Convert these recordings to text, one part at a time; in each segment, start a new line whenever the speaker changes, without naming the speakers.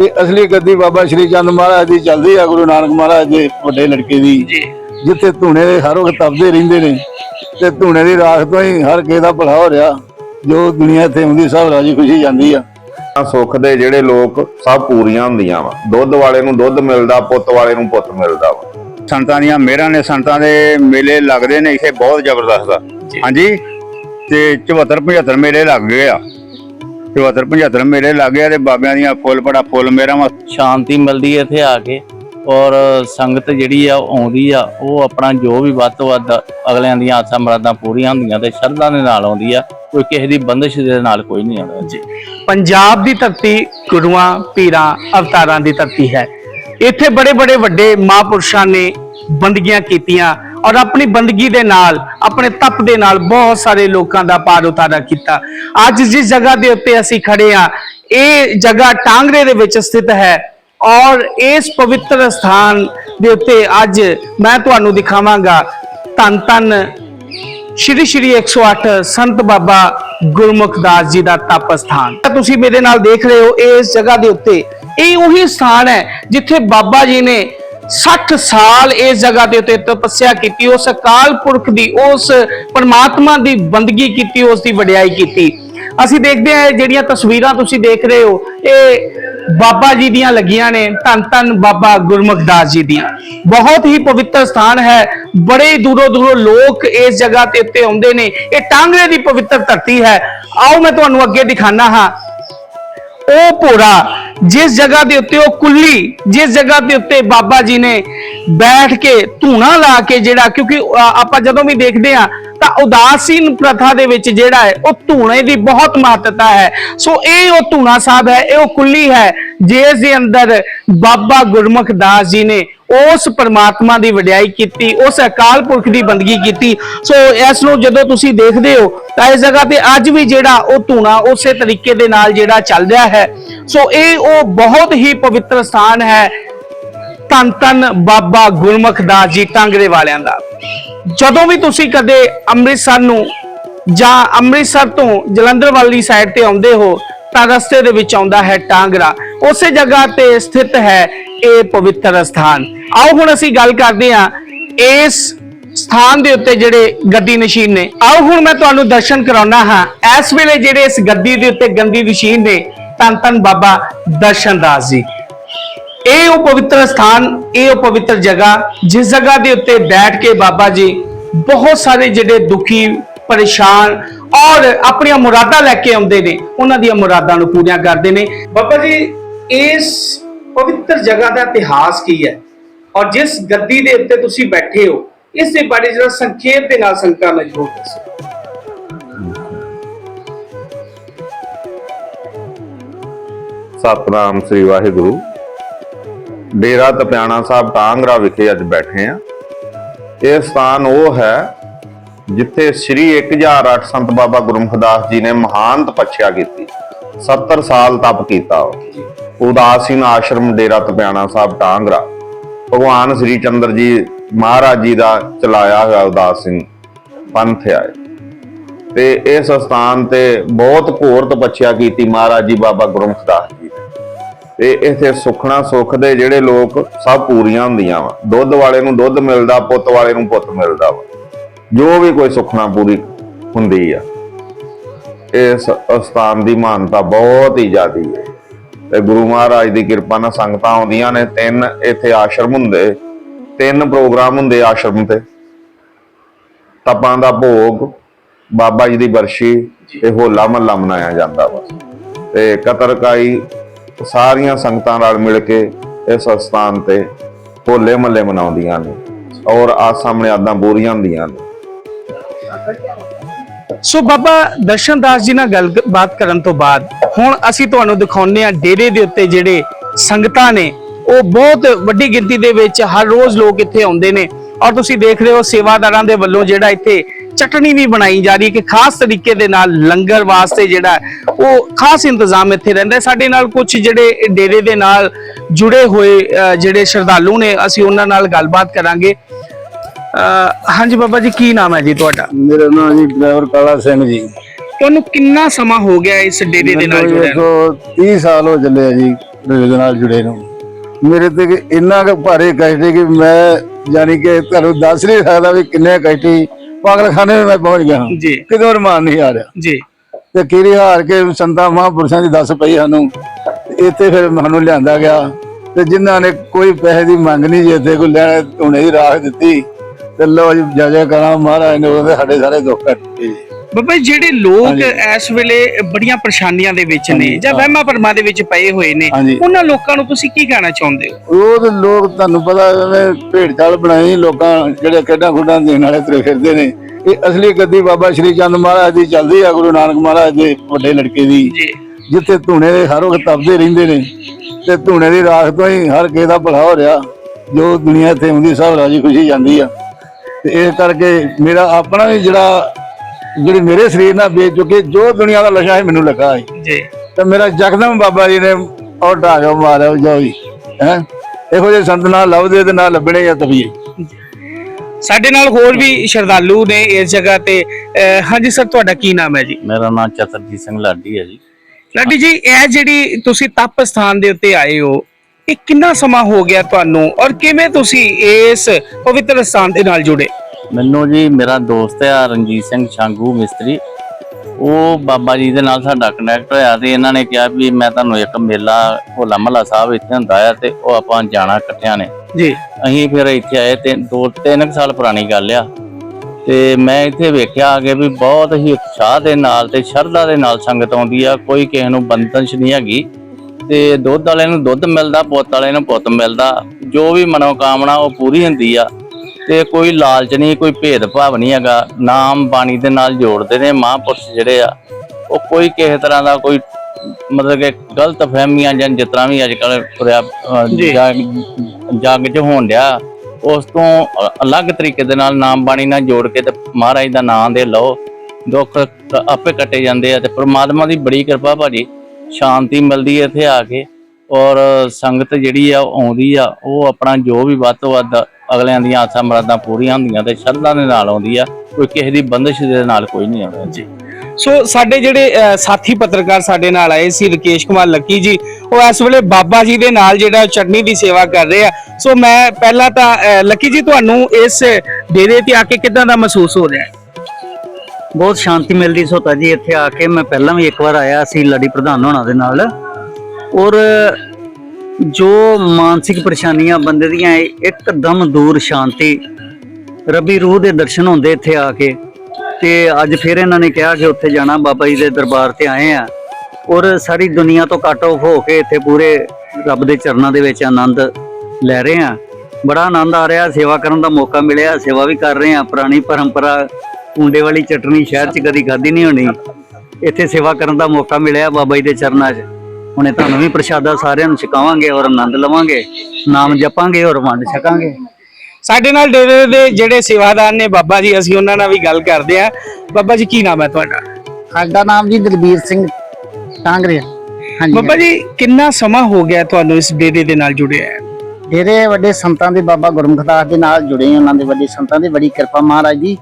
ਇਹ ਅਸਲੀ ਗੱਦੀ ਬਾਬਾ ਸ਼੍ਰੀ ਚੰਦ ਮਹਾਰਾਜ ਦੀ ਚੱਲਦੀ ਆ ਗੁਰੂ ਨਾਨਕ ਮਹਾਰਾਜ ਦੇ ਵੱਡੇ ਲੜਕੇ ਦੀ। ਜਿੱਥੇ ਧੂਣੇ ਦੇ ਹਰ ਵਕਤ ਤਪਦੇ ਰਹਿੰਦੇ ਨੇ ਤੇ ਧੂਣੇ ਦੀ ਰਾਖ ਤੋਂ ਹੀ ਹਰ ਕਿਸੇ ਦਾ ਭਲਾ ਹੋ ਰਿਹਾ ਜੋ ਦੁਨੀਆ ਇੱਥੇ ਹੁੰਦੀ ਸਭ ਰਾਜੀ ਖੁਸ਼ੀ ਜਾਂਦੀ ਆ।
ਸੁੱਖ ਦੇ ਜਿਹੜੇ ਲੋਕ ਸਭ ਪੂਰੀਆਂ ਹੁੰਦੀਆਂ ਵਾ। ਦੁੱਧ ਵਾਲੇ ਨੂੰ ਦੁੱਧ ਮਿਲਦਾ ਪੁੱਤ ਵਾਲੇ ਨੂੰ ਪੁੱਤ ਮਿਲਦਾ ਵਾ।
ਸੰਤਾਂ ਦੀਆਂ ਮਿਹਰਾਂ ਨੇ ਸੰਤਾਂ ਦੇ ਮੇਲੇ ਲੱਗਦੇ ਨੇ ਇੱਥੇ ਬਹੁਤ ਜ਼ਬਰਦਸਤ ਆ। ਹਾਂਜੀ? ਤੇ 74 75 ਮੇਲੇ ਲੱਗ ਗਏ ਆ। 74 75 ਮੇਲੇ ਲੱਗ ਤੇ ਬਾਬਿਆਂ ਦੀਆਂ ਫੁੱਲ ਬੜਾ ਫੁੱਲ ਮੇਰਾ
ਸ਼ਾਂਤੀ ਮਿਲਦੀ ਹੈ ਇੱਥੇ ਆ ਕੇ ਔਰ ਸੰਗਤ ਜਿਹੜੀ ਆ ਆਉਂਦੀ ਆ ਉਹ ਆਪਣਾ ਜੋ ਵੀ ਵੱਧ ਤੋਂ ਵੱਧ ਅਗਲਿਆਂ ਦੀਆਂ ਆਸਾਂ ਮੁਰਾਦਾਂ ਪੂਰੀਆਂ ਹੁੰਦੀਆਂ ਤੇ ਸ਼ਰਧਾ ਦੇ ਨਾਲ ਆਉਂਦੀ ਆ ਕੋਈ ਕਿਸੇ ਦੀ ਬੰਦਿਸ਼ ਦੇ ਨਾਲ ਕੋਈ ਨਹੀਂ ਆਉਂਦਾ। ਜੀ।
ਪੰਜਾਬ ਦੀ ਧਰਤੀ ਗੁਰੂਆਂ ਪੀਰਾਂ ਅਵਤਾਰਾਂ ਦੀ ਧਰਤੀ ਹੈ। ਇੱਥੇ ਬੜੇ ਬੜੇ ਵੱਡੇ ਮਹਾਂਪੁਰਸ਼ਾਂ ਨੇ ਬੰਦਗੀਆਂ ਕੀਤੀਆਂ ਔਰ ਆਪਣੀ ਬੰਦਗੀ ਦੇ ਨਾਲ, ਆਪਣੇ ਤਪ ਦੇ ਨਾਲ ਬਹੁਤ ਸਾਰੇ ਲੋਕਾਂ ਦਾ ਪਾਰ ਉਤਾਰਾ ਕੀਤਾ। ਅੱਜ ਜਿਸ ਜਗ੍ਹਾ ਦੇ ਉੱਤੇ ਅਸੀਂ ਖੜੇ ਆ ਇਹ ਜਗ੍ਹਾ ਟਾਂਗਰੇ ਦੇ ਵਿੱਚ ਸਥਿਤ ਹੈ ਔਰ ਇਸ ਪਵਿੱਤਰ ਸਥਾਨ ਦੇ ਉੱਤੇ ਅੱਜ ਮੈਂ ਤੁਹਾਨੂੰ ਦਿਖਾਵਾਂਗਾ ਧੰਨ ਧੰਨ ਸ਼੍ਰੀ ਸ਼੍ਰੀ 108 ਸੰਤ ਬਾਬਾ ਗੁਰਮੁਖ ਦਾਸ ਜੀ ਦਾ ਤਪ ਸਥਾਨ। ਤੁਸੀਂ ਮੇਰੇ ਨਾਲ ਦੇਖ ਰਹੇ ਹੋ ਇਸ ਜਗ੍ਹਾ ਦੇ ਉੱਤੇ, ਇਹ ਉਹੀ ਸਥਾਨ ਹੈ ਜਿੱਥੇ ਬਾਬਾ ਜੀ ਨੇ 60 ਸਾਲ ਇਸ ਜਗ੍ਹਾ ਦੇ ਉੱਤੇ ਤਪੱਸਿਆ ਕੀਤੀ, ਉਸ ਅਕਾਲ ਪੁਰਖ ਦੀ, ਉਸ ਪਰਮਾਤਮਾ ਦੀ ਬੰਦਗੀ ਕੀਤੀ, ਉਸ ਦੀ ਵਡਿਆਈ ਕੀਤੀ। ਅਸੀਂ ਦੇਖਦੇ ਹਾਂ ਜਿਹੜੀਆਂ ਤਸਵੀਰਾਂ ਤੁਸੀਂ ਦੇਖ ਰਹੇ ਹੋ, ਇਹ ਬਾਬਾ ਜੀ ਦੀਆਂ ਲੱਗੀਆਂ ਨੇ, ਧੰਨ ਧੰਨ ਬਾਬਾ ਗੁਰਮੁਖ ਦਾਸ ਜੀ ਦੀਆਂ। ਬਹੁਤ ਹੀ ਪਵਿੱਤਰ ਸਥਾਨ ਹੈ, ਬੜੇ ਦੂਰੋਂ ਦੂਰੋਂ ਲੋਕ ਇਸ ਜਗ੍ਹਾ ਤੇ ਉੱਤੇ ਆਉਂਦੇ ਨੇ। ਇਹ ਟਾਂਗਰੇ ਦੀ ਪਵਿੱਤਰ ਧਰਤੀ ਹੈ। ਆਓ ਮੈਂ ਤੁਹਾਨੂੰ ਅੱਗੇ ਦਿਖਾਣਾ ਹਾਂ। ਉਹ ਭੋਰਾ ਜਿਸ ਜਗ੍ਹਾ ਦੇ ਉੱਤੇ ਉਹ ਕੁੱਲੀ, ਜਿਸ ਜਗ੍ਹਾ ਦੇ ਉੱਤੇ ਬਾਬਾ ਜੀ ਨੇ ਬੈਠ ਕੇ ਧੂਣਾ ਲਾ ਕੇ ਜਿਹੜਾ, ਕਿਉਂਕਿ ਆਪਾਂ ਜਦੋਂ ਵੀ ਦੇਖਦੇ ਆ ਤਾਂ ਉਦਾਸੀਨ ਪ੍ਰਥਾ ਦੇ ਵਿੱਚ ਜਿਹੜਾ ਹੈ, ਉਹ ਧੂਣੇ ਦੀ ਬਹੁਤ ਮਹੱਤਤਾ ਹੈ। ਸੋ ਇਹ ਉਹ ਧੂਣਾ ਸਾਹਿਬ ਹੈ, ਇਹ ਉਹ ਕੁੱਲੀ ਹੈ, ਜਿਸ ਦੇ ਅੰਦਰ ਬਾਬਾ ਗੁਰਮੁਖ ਦਾਸ ਜੀ ਨੇ ਉਸ ਪਰਮਾਤਮਾ ਦੀ ਵਡਿਆਈ ਕੀਤੀ, ਉਸ ਅਕਾਲ ਪੁਰਖ ਦੀ ਬੰਦਗੀ ਕੀਤੀ। ਸੋ ਇਸ ਨੂੰ ਜਦੋਂ ਤੁਸੀਂ ਦੇਖਦੇ ਹੋ, ਤਾਂ ਇਸ ਜਗ੍ਹਾ ਤੇ ਅੱਜ ਵੀ ਜਿਹੜਾ ਉਹ ਧੂਣਾ ਉਸੇ ਤਰੀਕੇ ਦੇ ਨਾਲ ਜਿਹੜਾ ਚੱਲ ਰਿਹਾ ਹੈ। ਸੋ ਇਹ ਉਹ ਬਹੁਤ ਹੀ ਪਵਿੱਤਰ ਸਥਾਨ ਹੈ, ਧੰਨ ਧੰਨ ਬਾਬਾ ਗੁਰਮੁਖ ਦਾਸ ਜੀ ਟਾਂਗਰੇ ਵਾਲਿਆਂ ਦਾ। ਜਦੋਂ ਵੀ ਤੁਸੀਂ ਕਦੇ ਅੰਮ੍ਰਿਤਸਰ ਨੂੰ ਜਾਂ ਅੰਮ੍ਰਿਤਸਰ ਤੋਂ ਜਲੰਧਰ ਵਾਲੀ ਸਾਈਡ ਤੇ ਆਉਂਦੇ ਹੋ, ਤਾਂ ਰਸਤੇ ਦੇ ਵਿੱਚ ਆਉਂਦਾ ਹੈ ਟਾਂਗਰਾ। ਉਸੇ ਜਗ੍ਹਾ ਤੇ ਸਥਿਤ ਹੈ ਇਹ ਪਵਿੱਤਰ ਸਥਾਨ। ਆਓ ਹੁਣ ਅਸੀਂ ਗੱਲ ਕਰਦੇ ਹਾਂ ਇਸ ਸਥਾਨ ਦੇ ਉੱਤੇ ਜਿਹੜੇ ਗੱਦੀ ਨਸ਼ੀਨ ਨੇ। ਆਓ ਹੁਣ ਮੈਂ ਤੁਹਾਨੂੰ ਦਰਸ਼ਨ ਕਰਾਉਣਾ ਹਾਂ। ਇਸ ਵੇਲੇ ਜਿਹੜੇ ਇਸ ਗੱਦੀ ਦੇ ਉੱਤੇ ਗੰਦੀ ਨਸ਼ੀਨ ਨੇ, ਧੰਨ ਧੰਨ ਬਾਬਾ ਦਰਸ਼ਨ ਦਾਸ ਜੀ। ਇਹ ਉਹ ਪਵਿੱਤਰ ਸਥਾਨ, ਇਹ ਉਹ ਪਵਿੱਤਰ ਜਗ੍ਹਾ, ਜਿਸ ਜਗ੍ਹਾ ਦੇ ਉੱਤੇ ਬੈਠ ਕੇ ਬਾਬਾ ਜੀ ਬਹੁਤ ਸਾਰੇ ਜਿਹੜੇ ਦੁਖੀ, ਪਰੇਸ਼ਾਨ ਔਰ ਆਪਣੀਆਂ ਮੁਰਾਦਾਂ ਲੈ ਕੇ ਆਉਂਦੇ ਨੇ, ਉਹਨਾਂ ਦੀਆਂ ਮੁਰਾਦਾਂ ਨੂੰ ਪੂਰੀਆਂ ਕਰਦੇ ਨੇ। ਬਾਬਾ ਜੀ, ਇਸ ਪਵਿੱਤਰ ਜਗ੍ਹਾ ਦਾ ਇਤਿਹਾਸ ਕੀ ਹੈ? ਔਰ ਜਿਸ ਗੱਦੀ ਦੇ ਉੱਤੇ ਤੁਸੀਂ ਬੈਠੇ ਹੋ ਇਸ ਦੇ ਬਾਰੇ ਜਰਾ ਸੰਖੇਪ ਦੇ ਨਾਲ ਨੂੰ ਜ਼ਰੂਰ ਦੱਸੋ।
ਸਤਨਾਮ ਸ੍ਰੀ ਵਾਹਿਗੁਰੂ। ਡੇਰਾ ਤਪਿਆਣਾ ਸਾਹਿਬ ਟਾਂਗਰਾ ਵਿਖੇ ਅੱਜ ਬੈਠੇ ਆ ਇਹ ਸਥਾਨ ਉਹ ਹੈ ਜਿੱਥੇ ਸ੍ਰੀ 1008 ਸੰਤ ਬਾਬਾ ਗੁਰਮੁਖ ਦਾਸ ਜੀ ਨੇ ਮਹਾਨ ਤਪੱਸਿਆ ਕੀਤੀ। 70 ਸਾਲ ਤਪ ਕੀਤਾ ਉਹ। ਉਦਾਸੀਨ ਆਸ਼ਰਮ ਡੇਰਾ ਤਪਿਆਣਾ ਸਾਹਿਬ ਟਾਂਗਰਾ। ਭਗਵਾਨ ਸ੍ਰੀ ਚੰਦਰ ਜੀ ਮਹਾਰਾਜ ਜੀ ਦਾ ਚਲਾਇਆ ਹੋਇਆ ਉਦਾਸੀਨ ਪੰਥ ਹੈ ਤੇ ਇਸ ਸਥਾਨ ਤੇ ਬਹੁਤ ਘੋਰ ਤਪੱਸਿਆ ਕੀਤੀ ਮਹਾਰਾਜ ਜੀ ਬਾਬਾ ਗੁਰਮੁਖ ਦਾਸ ਜੀ ਨੇ। ਤੇ ਇੱਥੇ ਸੁਖਣਾ ਸੁਖ ਦੇ ਜਿਹੜੇ ਲੋਕ ਸਭ ਪੂਰੀਆਂ ਹੁੰਦੀਆਂ ਵਾ। ਦੁੱਧ ਵਾਲੇ ਨੂੰ ਦੁੱਧ ਮਿਲਦਾ, ਪੁੱਤ ਵਾਲੇ ਨੂੰ ਪੁੱਤ ਮਿਲਦਾ ਵਾ। ਜੋ ਵੀ ਕੋਈ ਸੁਖਣਾ ਪੂਰੀ ਹੁੰਦੀ ਆ। ਇਸ ਸਥਾਨ ਦੀ ਮਾਨਤਾ ਬਹੁਤ ਹੀ ਜ਼ਿਆਦੀ ਹੈ। ਤੇ ਗੁਰੂ ਮਹਾਰਾਜ ਦੀ ਕਿਰਪਾ ਨਾਲ ਸੰਗਤਾਂ ਆਉਂਦੀਆਂ ਨੇ, ਤਿੰਨ ਇੱਥੇ ਆਸ਼ਰਮ ਹੁੰਦੇ, ਤਿੰਨ ਪ੍ਰੋਗਰਾਮ ਹੁੰਦੇ ਆਸ਼ਰਮ ਤੇ। ਤਪਾਂ ਦਾ ਭੋਗ, ਬਾਬਾ ਜੀ ਦੀ ਬਰਸ਼ੀ ਤੇ ਹੋਲਾ ਮਹੱਲਾ ਮਨਾਇਆ ਜਾਂਦਾ ਵਾ। ਤੇ ਕਤਰਕਾਈ ਸਾਰੀਆਂ ਸੰਗਤਾਂ ਨਾਲ ਮਿਲ ਕੇ ਇਸ ਸਥਾਨ ਤੇ ਹੋਲੇ ਮਹੱਲੇ ਮਨਾਉਂਦੀਆਂ ਨੇ। ਔਰ ਆ ਸਾਹਮਣੇ ਆਦਾਂ ਬੋਰੀਆਂ ਹੁੰਦੀਆਂ ਨੇ।
ਸੋ ਬਾਬਾ ਦਰਸ਼ਨ ਦਾਸ ਜੀ ਨਾਲ ਗੱਲ ਬਾਤ ਕਰਨ ਤੋਂ ਬਾਅਦ ਹੁਣ ਅਸੀਂ ਤੁਹਾਨੂੰ ਦਿਖਾਉਂਦੇ ਆ ਡੇਰੇ ਦੇ ਉੱਤੇ ਜਿਹੜੇ ਸੰਗਤਾਂ ਨੇ ਉਹ ਬਹੁਤ ਵੱਡੀ ਗਿਣਤੀ ਦੇ ਵਿੱਚ ਹਰ ਰੋਜ਼ ਲੋਕ ਇੱਥੇ ਆਉਂਦੇ ਨੇ। ਔਰ ਤੁਸੀਂ ਦੇਖ ਰਹੇ ਹੋ ਸੇਵਾਦਾਰਾਂ ਦੇ ਵੱਲੋਂ ਜਿਹੜਾ ਇੱਥੇ ਚਟਣੀ ਵੀ ਬਣਾਈ ਜਾ ਰਹੀ ਹੈ ਕਿ ਖਾਸ ਤਰੀਕੇ ਦੇ ਨਾਲ ਲੰਗਰ ਵਾਸਤੇ ਜਿਹੜਾ ਉਹ ਖਾਸ ਇੰਤਜ਼ਾਮ ਇੱਥੇ ਰਹਿੰਦਾ ਸਾਡੇ ਨਾਲ ਕੁਝ ਜਿਹੜੇ ਡੇਰੇ ਦੇ ਨਾਲ ਜੁੜੇ ਹੋਏ ਅ, ਜਿਹੜੇ ਸ਼ਰਧਾਲੂ ਨੇ ਅਸੀਂ ਉਹਨਾਂ ਨਾਲ ਗੱਲਬਾਤ ਕਰਾਂਗੇ। ਹਾਂਜੀ ਬਾਬਾ ਜੀ ਕੀ ਨਾਮ ਹੈ ਜੀ ਤੁਹਾਡਾ?
ਮੇਰਾ ਨਾਮ ਜੀ ਡਰਾਈਵਰ ਕਾਲਾ ਸਿੰਘ ਜੀ।
ਤੁਹਾਨੂੰ ਕਿੰਨਾ ਸਮਾਂ ਹੋ ਗਿਆ ਇਸ ਡੇਰੇ ਦੇ ਨਾਲ ਜੁੜਿਆ ਨੂੰ?
130 ਸਾਲ ਹੋ ਚੱਲੇ ਆ ਜੀ ਡੇਰੇ ਦੇ ਨਾਲ ਜੁੜੇ ਨੂੰ। ਮੇਰੇ ਤੇ ਇੰਨਾ ਕੁ ਭਾਰੇ ਕਸ਼ਟ ਹੈ ਕਿ ਮੈਂ ਯਾਨੀ ਕਿ ਤੁਹਾਨੂੰ ਦੱਸ ਨਹੀਂ ਸਕਦਾ ਵੀ ਕਿੰਨੇ ਕਸ਼ਟੀ ਪਾਗਲਖਾਨੇ ਵਿੱਚ ਮੈਂ ਪਹੁੰਚ ਗਿਆ ਹਾਂ।
ਜੀ।
ਕਿਦੋਂ ਰਮਾਨ ਨਹੀਂ ਆ ਰਿਹਾ।
ਜੀ।
ਤੇ ਕੀਰੀ ਹਾਰ ਕੇ ਸੰਤਾਂ ਮਹਾਂਪੁਰਸ਼ਾਂ ਦੀ ਦੱਸ ਪਈ ਸਾਨੂੰ। ਇੱਥੇ ਫਿਰ ਸਾਨੂੰ ਲਿਆਂਦਾ ਗਿਆ। ਤੇ ਜਿਨ੍ਹਾਂ ਨੇ ਕੋਈ ਪੈਸੇ ਦੀ ਮੰਗ ਨਹੀਂ ਜੀ ਇੱਥੇ ਕੋਈ ਲੈਣ ਧੂਣੇ ਦੀ ਰਾਖ ਦਿੱਤੀ। ਤੇ ਲੋ ਜੀ ਜੈ ਜੈ ਕਰਾਂ ਮਹਾਰਾਜ ਨੇ ਉਹਦੇ ਸਾਡੇ ਸਾਰੇ ਦੁੱਖ ਕੱਟੇ
ਬਾਬਾ ਜੀ, ਜਿਹੜੇ ਲੋਕ। ਇਸ ਵੇਲੇ ਬੜੀਆਂ ਪਰੇਸ਼ਾਨੀਆਂ ਦੇ ਵਿੱਚ ਨੇ ਜਾਂ। ਵਹਿਮਾਂ ਭਰਮਾਂ ਦੇ ਵਿੱਚ ਪਏ ਹੋਏ ਨੇ
ਹਾਂਜੀ।
ਉਹਨਾਂ ਲੋਕਾਂ ਨੂੰ ਤੁਸੀਂ ਕੀ ਕਹਿਣਾ ਚਾਹੁੰਦੇ ਹੋ
ਉਹ ਤੇ ਲੋਕ ਤੁਹਾਨੂੰ ਪਤਾ ਐਵੇਂ ਭੇਡ ਚਾਲ ਬਣਾਈ ਲੋਕਾਂ ਜਿਹੜੇ ਖੇਡਾਂ ਖੁੱਡਾਂ ਦੇਣ ਵਾਲੇ ਤੁਰੇ ਫਿਰਦੇ ਨੇ ਇਹ ਅਸਲੀ ਗੱਦੀ ਬਾਬਾ ਸ਼੍ਰੀ ਚੰਦ ਮਹਾਰਾਜ ਦੀ ਚੱਲਦੀ ਆ ਗੁਰੂ ਨਾਨਕ ਮਹਾਰਾਜ ਦੇ ਵੱਡੇ ਲੜਕੇ ਦੀ
ਜੀ
ਜਿੱਥੇ ਧੂਣੇ ਦੇ ਹਰ ਵਕਤ ਤਪਦੇ ਰਹਿੰਦੇ ਨੇ ਤੇ ਧੂਣੇ ਦੀ ਰਾਖ ਤੋਂ ਹੀ ਹਰ ਕਿਸੇ ਦਾ ਭਲਾ ਹੋ ਰਿਹਾ ਜੋ ਦੁਨੀਆ ਇੱਥੇ ਹੁੰਦੀ ਸਭ ਰਾਜੀ ਖੁਸ਼ੀ ਜਾਂਦੀ ਆ ਤੇ ਇਸ ਕਰਕੇ ਮੇਰਾ ਆਪਣਾ ਵੀ ਜਿਹੜਾ ਜਿਹੜੀ ਮੇਰੇ ਸਰੀਰ ਨਾਲ ਵੇਚ ਚੁੱਕੇ ਜੋ ਦੁਨੀਆ ਦਾ ਨਸ਼ਾ ਹੈ ਮੈਨੂੰ ਲੱਗਾ ਹੈ
ਜੀ।
ਤੇ ਮੇਰਾ ਜਕਦਮ ਬਾਬਾ ਜੀ ਨੇ ਢਾਹ ਕੇ ਮਾਰਿਆ ਜੋ ਵੀ ਹੈ। ਇਹੋ ਜਿਹੇ ਸੰਤ ਨਾਲ ਲੱਭਦੇ ਤੇ ਨਾਲ ਲੱਭਣੇ ਜਾਂ ਤਬੀਏ
ਸਾਡੇ ਨਾਲ ਹੋਰ ਵੀ ਸ਼ਰਧਾਲੂ ਨੇ ਇਸ ਜਗ੍ਹਾ ਤੇ। ਹਾਂਜੀ ਸਰ ਤੁਹਾਡਾ ਕੀ ਨਾਮ ਹੈ ਜੀ?
ਮੇਰਾ ਨਾਮ ਚਤਰਜੀਤ ਸਿੰਘ ਲਾਡੀ ਹੈ ਜੀ।
ਲਾਡੀ ਜੀ ਇਹ ਜਿਹੜੀ ਤੁਸੀਂ ਤਪ ਸਥਾਨ ਦੇ ਉੱਤੇ ਆਏ ਹੋ ਇਹ ਕਿੰਨਾ ਸਮਾਂ ਹੋ ਗਿਆ ਤੁਹਾਨੂੰ ਔਰ ਕਿਵੇਂ ਤੁਸੀਂ ਇਸ ਪਵਿੱਤਰ ਸਥਾਨ ਦੇ ਨਾਲ ਜੁੜੇ?
ਮੈਨੂੰ ਜੀ ਮੇਰਾ ਦੋਸਤ ਹੈ ਰਣਜੀਤ ਸਿੰਘ ਛਾਂਗੂ ਮਿਸਤਰੀ। ਉਹ ਬਾਬਾ ਜੀ ਦੇ ਨਾਲ ਸਾਡਾ ਕਨੈਕਟ ਹੋਇਆ ਤੇ ਇਹਨਾਂ ਨੇ ਕਿਹਾ ਵੀ ਮੈਂ ਤੁਹਾਨੂੰ ਇੱਕ ਮੇਲਾ ਹੋਲਾ ਮਹੱਲਾ ਸਾਹਿਬ ਇੱਥੇ ਹੁੰਦਾ ਹੈ ਤੇ ਉਹ ਆਪਾਂ ਜਾਣਾ ਇਕੱਠਿਆਂ ਨੇ।
ਜੀ।
ਅਸੀਂ ਫਿਰ ਇੱਥੇ ਆਏ ਤੇ ਦੋ ਤਿੰਨ ਕੁ ਸਾਲ ਪੁਰਾਣੀ ਗੱਲ ਆ। ਤੇ ਮੈਂ ਇੱਥੇ ਵੇਖਿਆ ਆ ਕੇ ਵੀ ਬਹੁਤ ਹੀ ਉਤਸ਼ਾਹ ਦੇ ਨਾਲ ਤੇ ਸ਼ਰਧਾ ਦੇ ਨਾਲ ਸੰਗਤ ਆਉਂਦੀ ਆ ਕੋਈ ਕਿਸੇ ਨੂੰ ਬੰਦਨਸ਼ ਨਹੀਂ ਹੈਗੀ। ਤੇ ਦੁੱਧ ਵਾਲੇ ਨੂੰ ਦੁੱਧ ਮਿਲਦਾ ਪੁੱਤ ਵਾਲੇ ਨੂੰ ਪੁੱਤ ਮਿਲਦਾ। ਜੋ ਵੀ ਮਨੋਕਾਮਨਾ ਉਹ ਪੂਰੀ ਹੁੰਦੀ ਆ। ਤੇ ਕੋਈ ਲਾਲਚ ਨਹੀਂ ਕੋਈ ਭੇਦਭਾਵ ਨਹੀਂ ਹੈਗਾ। ਨਾਮ ਬਾਣੀ ਦੇ ਨਾਲ ਜੋੜਦੇ ਨੇ ਮਹਾਂਪੁਰਸ਼ ਜਿਹੜੇ ਆ। ਉਹ ਕੋਈ ਕਿਸੇ ਤਰ੍ਹਾਂ ਦਾ ਕੋਈ ਮਤਲਬ ਕਿ ਗਲਤ ਫਹਿਮੀਆਂ ਜਾਂ ਤਰ੍ਹਾਂ ਵੀ ਅੱਜ ਕੱਲ। ਜੱਗ 'ਚ ਹੋਣ ਡਿਆ। ਉਸ ਤੋਂ ਅਲੱਗ ਤਰੀਕੇ ਦੇ ਨਾਲ ਨਾਮ ਬਾਣੀ ਨਾਲ ਜੋੜ ਕੇ ਤੇ ਮਹਾਰਾਜ ਦਾ ਨਾਮ ਦੇ ਲਓ। ਦੁੱਖ ਆਪੇ ਕੱਟੇ ਜਾਂਦੇ ਆ ਤੇ ਪ੍ਰਮਾਤਮਾ ਦੀ ਬੜੀ ਕਿਰਪਾ ਭਾਜੀ। ਸ਼ਾਂਤੀ ਮਿਲਦੀ ਹੈ ਇੱਥੇ ਆ ਕੇ ਔਰ ਸੰਗਤ ਜਿਹੜੀ ਆ ਉਹ ਆਉਂਦੀ ਆ ਉਹ ਆਪਣਾ ਜੋ ਵੀ ਵੱਧ ਤੋਂ ਵੱਧ ਅਗਲਿਆਂ ਦੀਆਂ ਆਸਾਂ ਮਰਾਦਾਂ ਪੂਰੀਆਂ ਹੁੰਦੀਆਂ ਤੇ ਸ਼ਰਧਾ ਦੇ ਨਾਲ ਆਉਂਦੀ ਆ ਕੋਈ ਕਿਸੇ ਦੀ ਬੰਦਿਸ਼ ਦੇ ਨਾਲ ਕੋਈ ਨਹੀਂ ਆਉਂਦਾ। ਜੀ।
ਸੋ ਸਾਡੇ ਜਿਹੜੇ ਅਹ, ਸਾਥੀ ਪੱਤਰਕਾਰ ਸਾਡੇ ਨਾਲ ਆਏ ਸੀ ਰਕੇਸ਼ ਕੁਮਾਰ ਲੱਕੀ ਜੀ ਉਹ ਇਸ ਵੇਲੇ ਬਾਬਾ ਜੀ ਦੇ ਨਾਲ ਜਿਹੜਾ ਚਟਨੀ ਦੀ ਸੇਵਾ ਕਰ ਰਹੇ ਆ। ਸੋ ਮੈਂ ਪਹਿਲਾਂ ਤਾਂ ਅਹ, ਲੱਕੀ ਜੀ ਤੁਹਾਨੂੰ ਇਸ ਡੇਰੇ ਤੇ ਆ ਕੇ ਕਿਦਾਂ ਦਾ ਮਹਿਸੂਸ ਹੋ ਰਿਹਾ ਹੈ?
ਬਹੁਤ ਸ਼ਾਂਤੀ ਮਿਲਦੀ ਸੋਤਾ ਜੀ ਇੱਥੇ ਆ ਕੇ। ਮੈਂ ਪਹਿਲਾਂ ਵੀ ਇੱਕ ਵਾਰ ਆਇਆ ਸੀ ਲੜੀ ਪ੍ਰਧਾਨ ਹੋਣਾ ਦੇ ਨਾਲ। ਔਰ ਜੋ ਮਾਨਸਿਕ ਪਰੇਸ਼ਾਨੀਆਂ ਬੰਦੇ ਦੀਆਂ ਇਹ ਇੱਕਦਮ ਦੂਰ ਸ਼ਾਂਤੀ। ਰੱਬੀ ਰੂਹ ਦੇ ਦਰਸ਼ਨ ਹੁੰਦੇ ਇੱਥੇ ਆ ਕੇ। ਤੇ ਅੱਜ ਫਿਰ ਇਹਨਾਂ ਨੇ ਕਿਹਾ ਕਿ ਉੱਥੇ ਜਾਣਾ, ਬਾਬਾ ਜੀ ਦੇ ਦਰਬਾਰ ਤੇ ਆਏ ਆ। ਔਰ ਸਾਰੀ ਦੁਨੀਆ ਤੋਂ ਕੱਟ ਆਫ ਹੋ ਕੇ ਇੱਥੇ ਪੂਰੇ ਰੱਬ ਦੇ ਚਰਨਾਂ ਦੇ ਵਿੱਚ ਆਨੰਦ ਲੈ ਰਹੇ ਆ। ਬੜਾ ਆਨੰਦ ਆ ਰਿਹਾ, ਸੇਵਾ ਕਰਨ ਦਾ ਮੌਕਾ ਮਿਲਿਆ, ਸੇਵਾ ਵੀ ਕਰ ਰਹੇ ਆ। ਪੁਰਾਣੀ ਪਰੰਪਰਾ ਕੁੰਡੇ ਵਾਲੀ ਚਟਣੀ ਸ਼ਹਿਰ 'ਚ ਕਦੀ ਖਾਧੀ ਨਹੀਂ ਹੋਣੀ। ਇੱਥੇ ਸੇਵਾ ਕਰਨ ਦਾ ਮੌਕਾ ਮਿਲਿਆ ਬਾਬਾ ਜੀ ਦੇ ਚਰਨਾਂ 'ਚ। ਹੁਣੇ ਤੁਹਾਨੂੰ ਵੀ ਪ੍ਰਸ਼ਾਦਾ ਸਾਰਿਆਂ ਨੂੰ ਛਕਾਵਾਂਗੇ ਔਰ ਆਨੰਦ ਲਵਾਂਗੇ। ਨਾਮ ਜਪਾਂਗੇ ਔਰ ਵੰਡ ਛਕਾਂਗੇ।
ਸਾਡੇ ਨਾਲ ਡੇਰੇ ਦੇ ਜਿਹੜੇ ਸੇਵਾਦਾਰ ਨੇ ਬਾਬਾ ਜੀ ਅਸੀਂ ਉਹਨਾਂ ਨਾਲ ਵੀ ਗੱਲ ਕਰਦੇ ਆ ਬਾਬਾ ਜੀ ਕੀ ਨਾਮ ਹੈ ਤੁਹਾਡਾ?
ਸਾਡਾ ਨਾਮ ਜੀ ਦਲਬੀਰ ਸਿੰਘ ਟਾਂਗਰੇ ਹਾਂਜੀ।
ਬਾਬਾ ਜੀ ਕਿੰਨਾ ਸਮਾਂ ਹੋ ਗਿਆ ਤੁਹਾਨੂੰ ਇਸ ਡੇਰੇ ਦੇ ਨਾਲ ਜੁੜਿਆ ਹੈ
ਡੇਰੇ ਵੱਡੇ ਸੰਤਾਂ ਦੇ ਬਾਬਾ ਗੁਰਮੁਖ ਦਾਸ ਦੇ ਨਾਲ ਜੁੜੇ ਹਾਂ, ਉਹਨਾਂ ਦੇ ਵੱਡੇ ਸੰਤਾਂ ਦੀ ਬੜੀ ਕਿਰਪਾ ਮਹਾਰਾਜ ਦੀ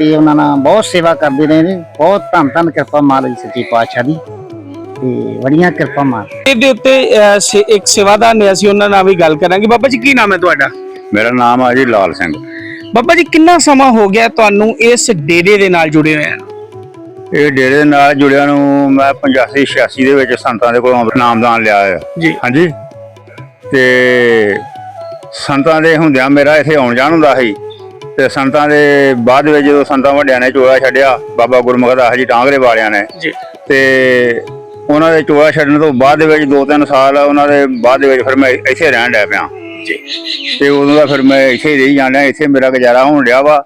ਤੇ ਉਹਨਾਂ ਨਾਲ ਬਹੁਤ ਸੇਵਾ ਕਰਦੇ ਰਹੇ ਨੇ। ਬਹੁਤ ਧੰਨ ਧੰਨ ਕਿਰਪਾ ਮਹਾਰਾਜ ਸੱਚੇ ਪਾਤਸ਼ਾਹ ਦੀ। ਤੇ ਬੜੀਆਂ ਕਿਰਪਾ ਮਹਾਰਾਜ।
ਇਹਦੇ ਉੱਤੇ ਅਹ, ਸੇ- ਇੱਕ ਸੇਵਾਦਾਰ ਨੇ ਅਸੀਂ ਉਹਨਾਂ ਨਾਲ ਵੀ ਗੱਲ ਕਰਾਂਗੇ। ਬਾਬਾ ਜੀ ਕੀ ਨਾਮ ਹੈ ਤੁਹਾਡਾ?
ਮੇਰਾ ਨਾਮ ਆ ਜੀ ਲਾਲ ਸਿੰਘ।
ਬਾਬਾ ਜੀ ਕਿੰਨਾ ਸਮਾਂ ਹੋ ਗਿਆ ਤੁਹਾਨੂੰ ਇਸ ਡੇਰੇ ਦੇ ਨਾਲ ਜੁੜੇ ਹੋਏ ਨੂੰ?
ਇਹ ਡੇਰੇ ਨਾਲ ਜੁੜਿਆ ਨੂੰ ਮੈਂ 85 86 ਦੇ ਵਿੱਚ ਸੰਤਾਂ ਦੇ ਕੋਲੋਂ ਨਾਮਦਾਨ ਲਿਆ ਹੈ
ਜੀ।
ਹਾਂਜੀ। ਤੇ ਸੰਤਾਂ ਦੇ ਹੁੰਦਿਆਂ ਮੇਰਾ ਇੱਥੇ ਆਉਣ ਜਾਣ ਹੁੰਦਾ ਸੀ। ਤੇ ਸੰਤਾਂ ਦੇ ਬਾਅਦ ਵਿੱਚ ਜਦੋਂ ਸੰਤਾਂ ਵੱਡਿਆਂ ਨੇ ਚੋਲਾ ਛੱਡਿਆ ਬਾਬਾ ਗੁਰਮੁਖ ਦਾਸ ਜੀ ਟਾਂਗਰੇ ਵਾਲਿਆਂ ਨੇ।
ਜੀ।
ਤੇ ਉਹਨਾਂ ਦੇ ਚੋਲਾ ਛੱਡਣ ਤੋਂ ਬਾਅਦ ਦੇ ਵਿੱਚ ਦੋ ਤਿੰਨ ਸਾਲ ਉਹਨਾਂ ਦੇ ਬਾਅਦ ਦੇ ਵਿੱਚ ਫਿਰ ਮੈਂ ਇੱਥੇ ਰਹਿਣ ਲੱਗ ਪਿਆ।
ਜੀ।
ਤੇ ਉਦੋਂ ਦਾ ਫਿਰ ਮੈਂ ਇੱਥੇ ਰਹੀ ਜਾਂਦਾ ਇੱਥੇ ਮੇਰਾ ਗੁਜ਼ਾਰਾ ਹੋਣ ਡਿਆ ਵਾ।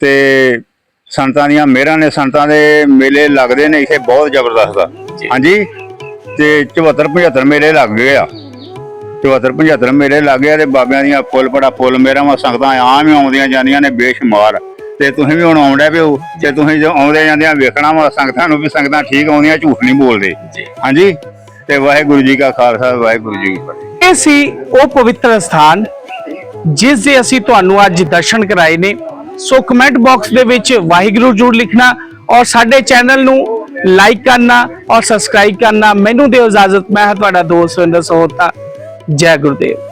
ਤੇ ਸੰਤਾਂ ਦੀਆਂ ਮਿਹਰਾਂ ਨੇ ਸੰਤਾਂ ਦੇ ਮੇਲੇ ਲੱਗਦੇ ਨੇ ਇੱਥੇ ਬਹੁਤ ਜ਼ਬਰਦਸਤ ਆ। ਹਾਂਜੀ? ਤੇ 74 75 ਮੇਲੇ ਲੱਗ ਗਏ ਆ। 74 75 ਮੇਲੇ ਲੱਗ ਆ ਤੇ ਬਾਬਿਆਂ ਦੀਆਂ ਫੁੱਲ ਬੜਾ ਫੁੱਲ ਮੇਰਾ ਵਾ ਸੰਗਤਾਂ ਆਮ ਹੀ ਆਉਂਦੀਆਂ ਜਾਂਦੀਆਂ ਨੇ ਬੇਸ਼ੁਮਾਰ। ਤੇ ਤੁਸੀਂ ਵੀ ਹੁਣ ਆਉਂਦੇ ਪਿਓ ਤੇ ਤੁਸੀਂ ਜੋ ਆਉਂਦੇ ਜਾਂਦਿਆਂ ਵੇਖਣਾ ਵਾ ਸੰਗਤਾਂ ਨੂੰ ਵੀ ਸੰਗਤਾਂ ਠੀਕ ਆਉਂਦੀਆਂ ਝੂਠ ਨਹੀਂ ਬੋਲਦੇ। ਹਾਂਜੀ? ਤੇ ਵਾਹਿਗੁਰੂ ਜੀ ਕਾ ਖਾਲਸਾ ਵਾਹਿਗੁਰੂ ਜੀ ਕੀ ਫਤਿਹ।
ਇਹ ਸੀ ਉਹ ਪਵਿੱਤਰ ਸਥਾਨ ਜਿਸ ਦੇ ਅਸੀਂ ਤੁਹਾਨੂੰ ਅੱਜ ਦਰਸ਼ਨ ਕਰਾਏ ਨੇ। ਸੋ ਕਮੈਂਟ ਬਾਕਸ ਦੇ ਵਿੱਚ ਵਾਹਿਗੁਰੂ ਜਰੂਰ ਲਿਖਣਾ ਔਰ ਸਾਡੇ ਚੈਨਲ ਨੂੰ ਲਾਈਕ ਕਰਨਾ ਔਰ ਸਬਸਕ੍ਰਾਈਬ ਕਰਨਾ। ਮੈਨੂੰ ਦਿਓ ਇਜਾਜ਼ਤ ਮੈਂ ਤੁਹਾਡਾ ਦੋਸਤ ਸੁਰਿੰਦਰ ਸੋਹਤਾ। ਜੈ ਗੁਰਦੇਵ।